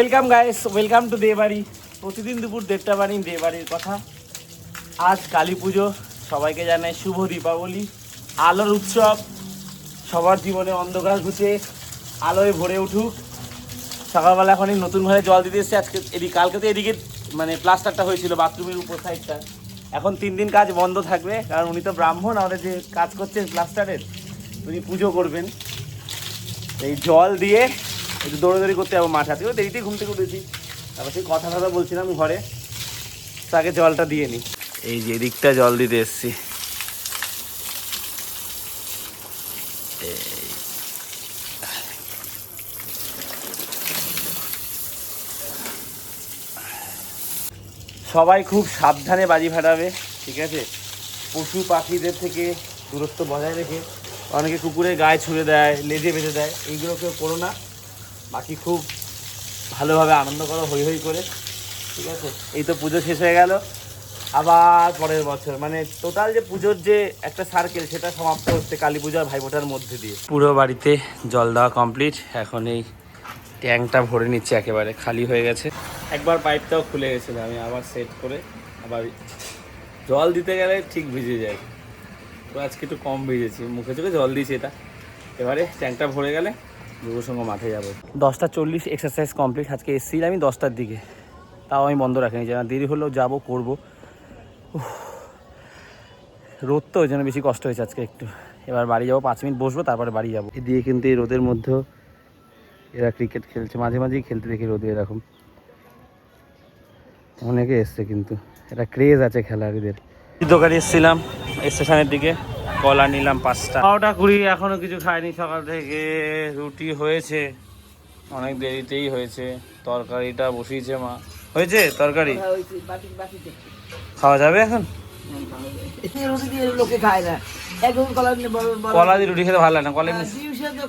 Welcome guys welcome to দেবাড়ি প্রতিদিন দুপুর দেড়টা বাড়ি দেবাড়ির কথা। আজ কালী পুজো। সবাইকে জানাই শুভ দীপাবলি। আলোর উৎসব। সবার জীবনে অন্ধকার ঘুচে আলোয় ভরে উঠুক। সকালবেলা এখন নতুন ঘরে জল দিতে এসেছে। আজকে এদিকে কালকে তো এদিকে মানে প্লাস্টারটা হয়েছিল বাথরুমের উপর সাইডটা এখন তিন দিন কাজ বন্ধ থাকবে। কারণ উনি তো ব্রাহ্মণ, আমাদের যে কাজ করছেন প্লাস্টারের উনি পুজো করবেন। এই জল দিয়ে একটু দৌড়াদৌড়ি করতে যাব মাঠ। আছে দেরিতেই ঘুম থেকে উঠেছি। তারপর সেই কথা কথা বলছিলাম ঘরে। তাকে জলটা দিয়ে নিই এই যে এদিকটা জল দিতে এসছি। সবাই খুব সাবধানে বাজি ফাটাবে ঠিক আছে? পশু পাখিদের থেকে দূরত্ব বজায় রেখে অনেকে কুকুরের গায়ে ছুঁড়ে দেয় লেজে বেঁধে দেয় এইগুলো কেউ করো না। বাকি খুব ভালোভাবে আনন্দ করো হই হই করে ঠিক আছে? এই তো পুজো শেষ হয়ে গেল। আবার পরের বছর মানে টোটাল যে পুজোর যে একটা সার্কেল সেটা সমাপ্ত হচ্ছে কালী পুজো আর ভাইফোঁটার মধ্যে দিয়ে। পুরো বাড়িতে জল দেওয়া কমপ্লিট এখন এই ট্যাঙ্কটা ভরে নিচ্ছে একেবারে খালি হয়ে গেছে। একবার পাইপটাও খুলে গেছিল আমি আবার সেট করে আবার জল দিতে গেলে ঠিক ভিজে যায়। তো আজকে একটু কম ভিজেছি মুখে চোখে জল দিয়েছি এটা। এবারে ট্যাঙ্কটা ভরে গেলে সঙ্গে মাঠে যাব। দশটা চল্লিশ এক্সারসাইজ কমপ্লিট আজকে এসেছি আমি দশটার দিকে। তাও আমি বন্ধ রাখিনি যে দেরি হলেও যাব করব। রোদ তো ওই জন্য বেশি কষ্ট হয়েছে আজকে একটু। এবার বাড়ি যাব পাঁচ মিনিট বসবো তারপরে বাড়ি যাব। দিয়ে কিন্তু এই রোদের মধ্যেও এরা ক্রিকেট খেলছে মাঝে মাঝেই খেলতে দেখি রোদে এরকম। অনেকে এসছে কিন্তু এটা ক্রেজ আছে খেলার দোকানে এসেছিলাম স্টেশনের দিকে। কলা নিলাম পাঁচটা। বারোটা কুড়ি এখনও কিছু খাইনি সকাল থেকে রুটি হয়েছে। অনেক দেরিতেই হয়েছে। তরকারিটা বসিয়েছে মা। হয়েছে তরকারি? খাওয়া যাবে এখন? কলা দিয়ে রুটি খেতে ভালো লাগে না কলা হ্যাঁ,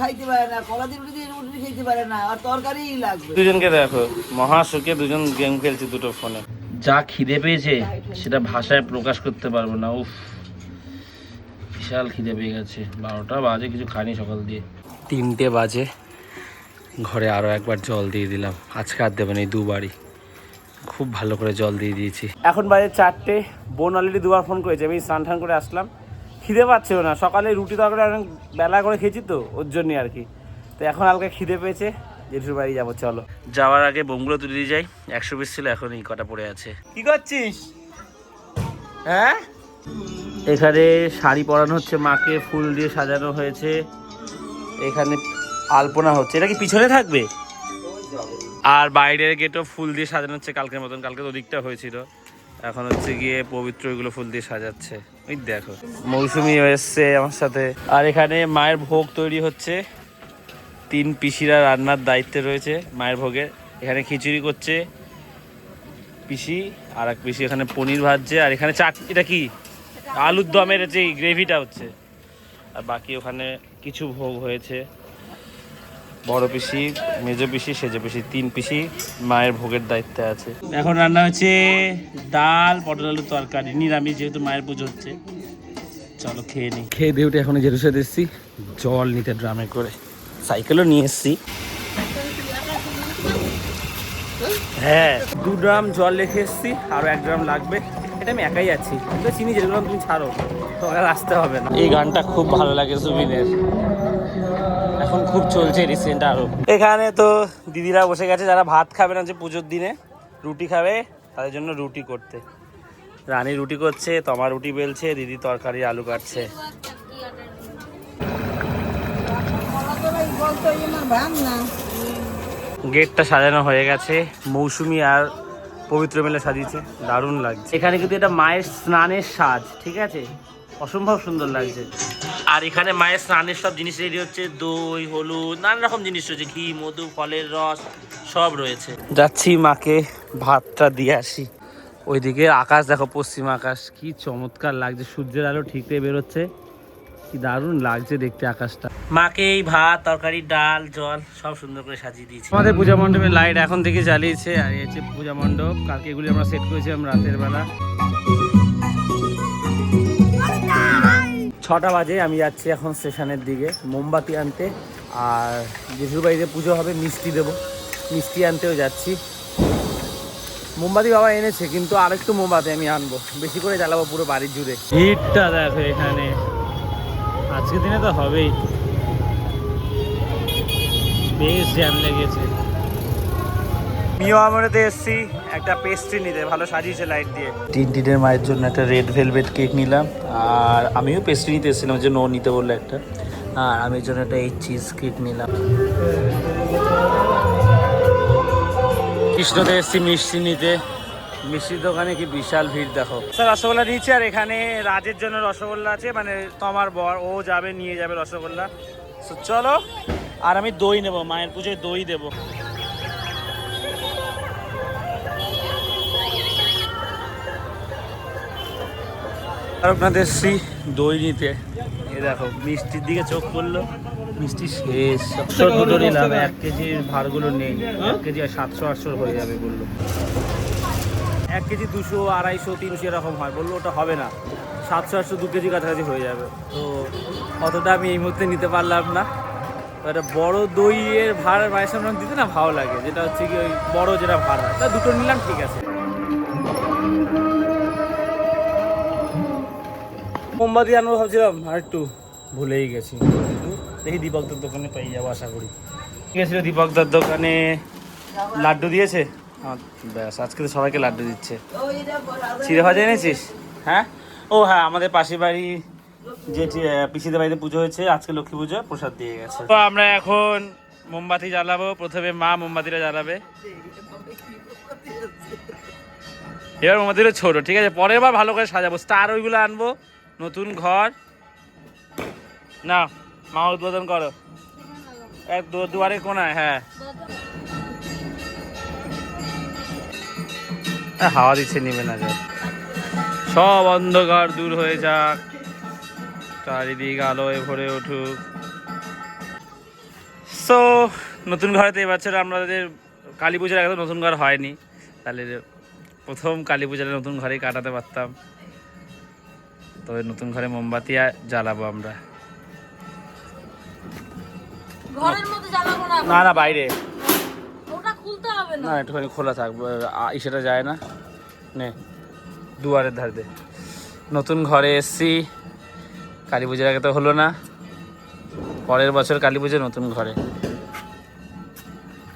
খাইতে পারে না কলা দিয়ে রুটি রুটি খেতে পারে না আর তরকারি লাগবে। দুজনকে দেখো দুজন গেম খেলছে দুটো ফোনে। যা খিদে পেয়েছে সেটা ভাষায় প্রকাশ করতে পারব না উফ। বিশাল খিদে পেয়ে গেছে। বারোটা বাজে কিছু খাইনি সকাল দিয়ে। তিনটে বাজে। ঘরে আরও একবার জল দিয়ে দিলাম। আজকে আর দেবেন এই দুবারই। খুব ভালো করে জল দিয়ে দিয়েছি। এখন বাজে চারটে। বোন অলরেডি দুবার ফোন করেছে। আমি স্নান টান করে আসলাম। খিদে পাচ্ছেও না। সকালে রুটি তরকারি অনেক বেলা করে খেয়েছি তো ওর জন্যই আর কি। তো এখন হালকা খিদে পেয়েছে। জেঠুর বাড়ি যাব চলো। যাওয়ার আগে বোমগুলো তুলে দিয়ে যাই। একশো পিস ছিল এখন এই কটা পড়ে আছে। কি করছিস? হ্যাঁ? এখানে শাড়ি পরানো হচ্ছে, মাকে ফুল দিয়ে সাজানো হয়েছে। এখানে আলপনা হচ্ছে। এটা কি পিছনে থাকবে? আর বাইরের গেটও ফুল দিয়ে সাজানো হচ্ছে কালকের মতন। কালকে তো ওদিকটা হয়েছিল। এখন হচ্ছে গিয়ে পবিত্র এগুলো ফুল দিয়ে সাজাচ্ছে। ওই দেখো, মৌসুমি এসছে আমার সাথে। আর এখানে মায়ের ভোগ তৈরি হচ্ছে। তিন পিসিরা রান্নার দায়িত্বে রয়েছে মায়ের ভোগের এখানে খিচুড়ি করছে পিসি, আর এক পিসি এখানে পনির ভাজছে। আর এখানে চাট, এটা কি? আলুর দমের যে গ্রেভিটা হচ্ছে আর বাকি ওখানে কিছু ভোগ হয়েছে। বড় পিসি মেজো পিসি সেজো পিসি তিন পিসি মায়ের ভোগের দায়িত্বে আছে। এখন রান্না হচ্ছে ডাল পটল আলুর তরকারি নিরামিষ যেহেতু মায়ের পুজো হচ্ছে। চলো খেয়ে নিই। খেয়ে দিয়ে উঠে এখন জেরুসে এসেছি জল নিতে ড্রামে করে। সাইকেলও নিয়ে এসেছি। হ্যাঁ। দু ড্রাম জল রেখে এসেছি আরও এক ড্রাম লাগবে। এটা আমি একাই আছি। কিন্তু চিনি যেগুলো তুমি ছাড়ো তোমাকে আসতে হবে না। এই গানটা খুব ভালো লাগে সুবিনের। এখন খুব চলছে রিসেন্ট আরও। এখানে তো দিদিরা বসে গেছে যারা ভাত খাবে না যে পুজোর দিনে রুটি খাবে তাদের জন্য রুটি করতে। রানী রুটি করছে তমা রুটি বেলছে দিদি তরকারি আলু কাটছে। গেটটা সাজানো হয়ে গেছে মৌসুমি আর পবিত্র মেলে সাজিয়েছে। দারুণ লাগছে। এখানে কিন্তু এটা মায়ের স্নানের সাজ ঠিক আছে? অসম্ভব সুন্দর লাগছে। আর এখানে মায়ের স্নানের সব জিনিস রেডি হচ্ছে দই হলুদ নানা রকম জিনিস রয়েছে ঘি মধু ফলের রস সব রয়েছে। যাচ্ছি মাকে ভাতটা দিয়ে আসি। ওইদিকে আকাশ দেখো পশ্চিম আকাশ কি চমৎকার লাগছে। সূর্যের আলো ঠিকরে বেরোচ্ছে। কি দারুণ লাগছে দেখতে আকাশটা। মাকে এই ভাত তরকারি ডাল জল সব সুন্দর করে সাজিয়ে দিয়েছি। আমাদের পূজা মণ্ডপের লাইট এখন থেকে জ্বালিয়েছে আর এই হচ্ছে পূজা মণ্ডপ। কালকে এগুলি আমরা সেট করেছিলাম রাতের বেলা। ছটা বাজে আমি যাচ্ছি এখন স্টেশনের দিকে মোমবাতি আনতে। আর জেঠুর বাড়িতে পুজো হবে মিষ্টি দেবো। মিষ্টি আনতেও যাচ্ছি। মোমবাতি বাবা এনেছে কিন্তু আরেকটু মোমবাতি আমি আনব। বেশি করে জ্বালাবো পুরো বাড়ির জুড়ে। ভিড়টা দেখো এখানে। আজকের দিনে তো হবেই। বেশ জ্যাম লেগেছে। মিও আমরাতে এসছি একটা পেস্ট্রি নিতে ভালো সাজিয়েছে লাইট দিয়ে। টিনটিনের মায়ের জন্য একটা রেড ভেলভেট কেক নিলাম আর আমিও পেস্ট্রি নিতে এসেছিলাম যে নো নিতে বলল একটা। আর আমি জন্য একটা এই চিজ কেক নিলাম। কৃষ্ণতে এসছি মিষ্টি নিতে। মিষ্টির দোকানে কি বিশাল ভিড় দেখো। স্যার রসগোল্লা নিচ্ছি আর এখানে রাজের জন্য রসগোল্লা আছে মানে তোমার বর ও যাবে নিয়ে যাবে রসগোল্লা। So, চলো আর আমি দই নেব মায়ের পুজোয় দই দেবো। আর আপনাদের শ্রী দই নিতে এ দেখো মিষ্টির দিকে চোখ পড়ল মিষ্টি শেষ। দুটো নিলাম এক কেজির ভারগুলো নেই এক কেজি আর সাতশো আটশো হয়ে যাবে বলল। এক কেজি দুশো, আড়াইশো, তিনশো এরকম হয়। বলল ওটা হবে না। সাতশো, আটশো, দু কেজি কাছাকাছি হয়ে যাবে। তো অতটা আমি এই মুহূর্তে নিতে পারলাম না। একটা বড় দইয়ের ভাড় মায়ের সামনে দিতে না ভালো লাগে। যেটা হচ্ছে কি ওই বড় যেটা ভাড়া তা দুটো নিলাম, ঠিক আছে। মোমবাতি আনব ভাবছিলাম, আর একটু ভুলেই গেছি। দেখি দীপকদার দোকানে পেয়ে যাব, আশা করি। ঠিক আছে, দীপকদার দোকানে লাড্ডু দিয়েছে? ব্যাস, আজকে তো সবাইকে লাড্ডু দিচ্ছে। চিড়ে ভাজা এনেছিস? হ্যাঁ? ও হ্যাঁ আমাদের পাশের বাড়ি যে পিসিদের বাড়িতে পুজো হয়েছে, আজকে লক্ষ্মী পুজো, প্রসাদ দিয়ে গেছে। তো আমরা এখন মোমবাতি জ্বালাবো, প্রথমে মা মোমবাতিটা জ্বালাবে। এবার মোমবাতিটা ছোট, ঠিক আছে? পরের বার ভালো করে সাজাবো। স্টার ওইগুলো আনব, নতুন ঘর। না মা উদ্বোধন করো। এক দু- দুয়ারের কোনায় হ্যাঁ। হাওয়া দিচ্ছে নিবে না যা সব অন্ধকার দূর হয়ে যাক। চারিদিক আলোয় ভরে উঠুক। সো নতুন ঘরেতে এবছর আমাদের কালী পুজোর আগে তো নতুন ঘর হয়নি। তাহলে প্রথম কালী পূজাটা নতুন ঘরেই কাটাতে পারতাম। তবে নতুন ঘরে মোমবাতি আর জ্বালাবো আমরা। না না বাইরে। না? একটুখানি খোলা থাকবে আ- ইসেটা যায় না। নে দুয়ারের ধার দে। নতুন ঘরে এসছি। কালী পুজোর আগে তো হলো না। পরের বছর কালী পুজো নতুন ঘরে।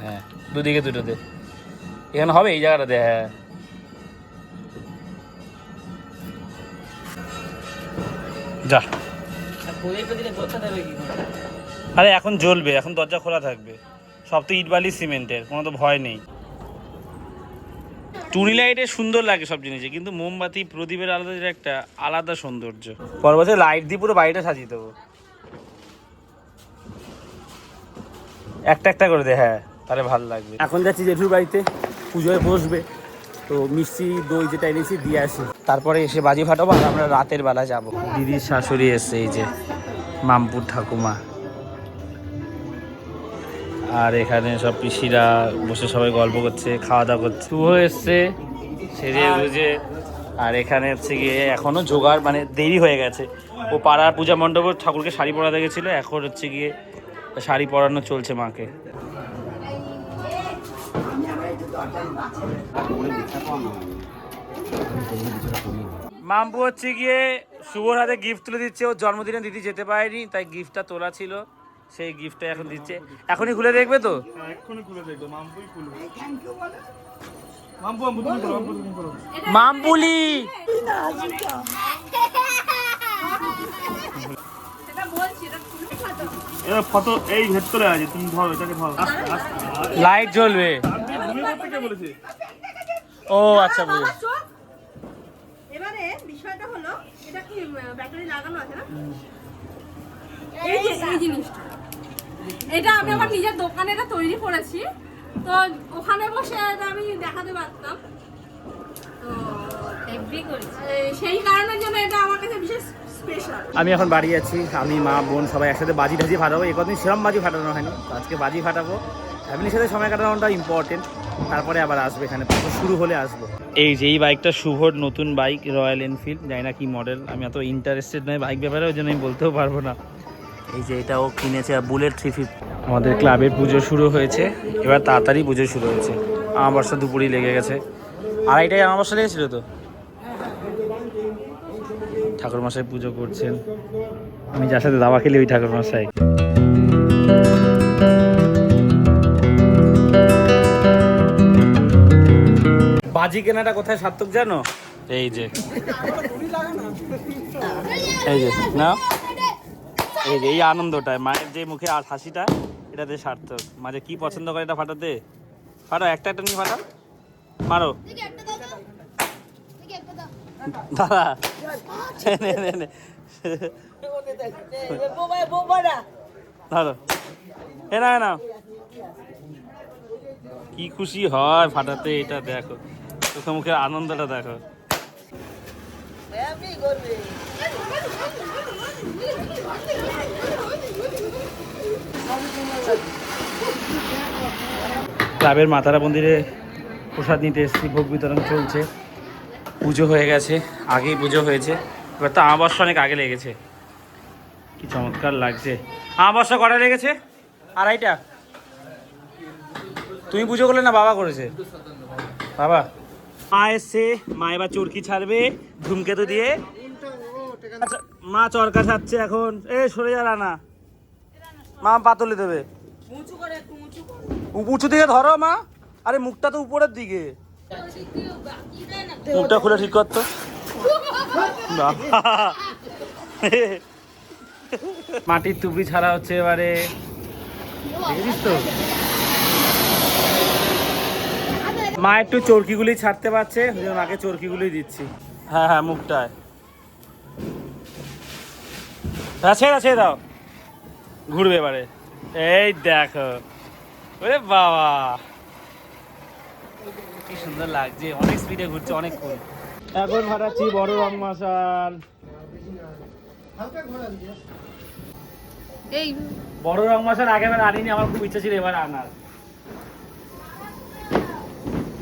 হ্যাঁ দুদিকে দুটো দে। এখানে হবে এই জায়গাটা দে হ্যাঁ। যা। আরে এখন জ্বলবে এখন দরজা খোলা থাকবে। সব তো ইট বালি সিমেন্টের কোনো তো ভয় নেই। টুনি লাইটে সুন্দর লাগে সব জিনিসে কিন্তু মোমবাতি প্রদীপের আলাদা একটা আলাদা সৌন্দর্য। পরবর্তী লাইট দিয়ে পুরো বাড়িটা সাজিয়ে দেবো। একটা একটা করে দে হ্যাঁ তাহলে ভালো লাগবে। এখন যাচ্ছি জেঠুর বাড়িতে পুজোয় বসবে। তো মিষ্টি দই যেটা এনেছি দিয়ে আসি। তারপরে এসে বাজি ফাটাবো আর আমরা রাতের বেলা যাব। দিদির শাশুড়ি এসছে এই যে মামপুর ঠাকুমা। আর এখানে সব পিসিরা বসে সবাই গল্প করছে খাওয়া দাওয়া করছে। শুভ এসছে সেজে বুঝে আর এখানে হচ্ছে গিয়ে এখনও জোগাড় মানে দেরি হয়ে গেছে। ও পাড়ার পূজা মণ্ডপে ঠাকুরকে শাড়ি পরাতে গেছিল এখন হচ্ছে গিয়ে শাড়ি পরানো চলছে মাকে। মাম্পু হচ্ছে গিয়ে শুভর হাতে গিফট তুলে দিচ্ছে ওর জন্মদিনে দিদি যেতে পারেনি তাই গিফটটা তোলা ছিল। সেই গিফটটা এখন দিচ্ছে। এখনই খুলে দেখবে তো? খাতো এবার ফটো। এই ভেতরে আছে তুমি ধরো এটাকে ধরো। লাইট জ্বলবে। ও আচ্ছা বুঝে এবারে বিষয়টা হলো এটা কি ব্যাটারি লাগানো আছে না? এই যে এই জিনিসটা। এটা আমি আমার নিজের দোকানে এটা তৈরি করেছি। তো ওখানে বসে আমি দেখাতে পারতাম। তো সেই কারণের জন্য এটা আমার কাছে বিশেষ আমি এখন বাড়ি আছি আমি মা বোন সবাই একসাথে বাজি টাজি ফাটাবো। এই কদিন সেরম বাজি ফাটানো হয়নি আজকে বাজি ফাটাবো। ফ্যামিলির সাথে সময় কাটানোটা ইম্পর্টেন্ট তারপরে আবার আসবে এখানে শুরু হলে আসব। এই যে এই বাইকটা শুভর নতুন বাইক রয়্যাল এনফিল্ড জানি না কি মডেল আমি এত ইন্টারেস্টেড নয় বাইক ব্যাপারে ওই জন্য আমি বলতেও পারব না। এই যে এটাও কিনেছে বুলেট থ্রি ফিফটি। আমাদের ক্লাবের পুজো শুরু হয়েছে। এবার তাড়াতাড়ি পুজো শুরু হয়েছে। আমাবস্যা দুপুরই লেগে গেছে। আর আড়াইটায় আমাবস্যা লেগেছিল তো? ঠাকুর মশাই পুজো করছেন। আমি যার সাথে দাবা খেলি ওই ঠাকুর মশাই বাজি কেনাটা কোথায় সার্থক জানো? এই যে। এই যে না এই যে, এই আনন্দটায় মায়ের যে মুখে আর হাসিটা, এটাতে সার্থক। মাঝে কি পছন্দ করে এটা ফাটাতে? ফাটো, একটা একটা নিয়ে ফাটাও মারো। দাদা। ধরো। এ না না। কি খুশি হয় ফাটাতে, এটা দেখো। চোখে মুখের আনন্দটা দেখো এমনি করবে ক্লাবের মাতারা মন্দিরে প্রসাদ নিতে এসেছি, ভোগ বিতরণ চলছে। পুজো হয়ে গেছে, আগেই পুজো হয়েছে। এবার তো আমাবস্যা অনেক আগে লেগেছে। কি চমৎকার লাগছে। আমাবস্যা কটা লেগেছে? আড়াইটা। তুমি পুজো করলে না বাবা করেছে? বাবা। মা এসছে, মা এবার চরকি ছাড়বে, ধূমকেতু দিয়ে। মা চরকা ছাড়ছে এখন। এ, সরে যা না মা পাতলে দেবে। উঁচু দিকে ধরো মা। আরে মুখটা তো উপরের দিকে। মুখটা খুলে ঠিক করতো মাটির টুপি ছাড়া হচ্ছে এবারে। দেখেছিস তো? মা একটু চরকিগুলি ছাড়তে পারছে মাকে চরকিগুলি দিচ্ছি। হ্যাঁ হ্যাঁ মুখটায়। হ্যাঁ ছেড়ে ছেড়ে দাও। ঘুরবে এবারে। এই দেখো। ওরে বাবা। কি সুন্দর লাগছে। অনেক স্পিডে ঘুরছে অনেক অনেকক্ষণ এখন ফাটাচ্ছি বড় রং মশাল এই। বড় রং মশাল আগেবার আনিনি আমার খুব ইচ্ছা ছিল এবার আনার।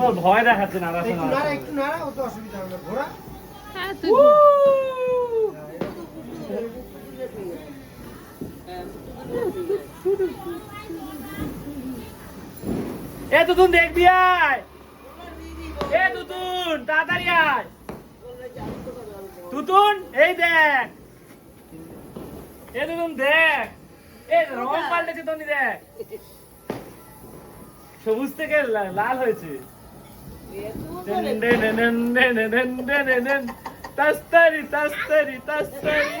ও ভয় দেখাচ্ছে না হ্যাঁ তুই এ তুতুন দেখবি তাড়াতাড়ি আয় তুতুন এই দেখ এ তুতুন দেখ এ রং পাল্টেছে দেখ সবুজ থেকে লাল হয়েছে তাস্তারি তাস্তারি তাস্তারি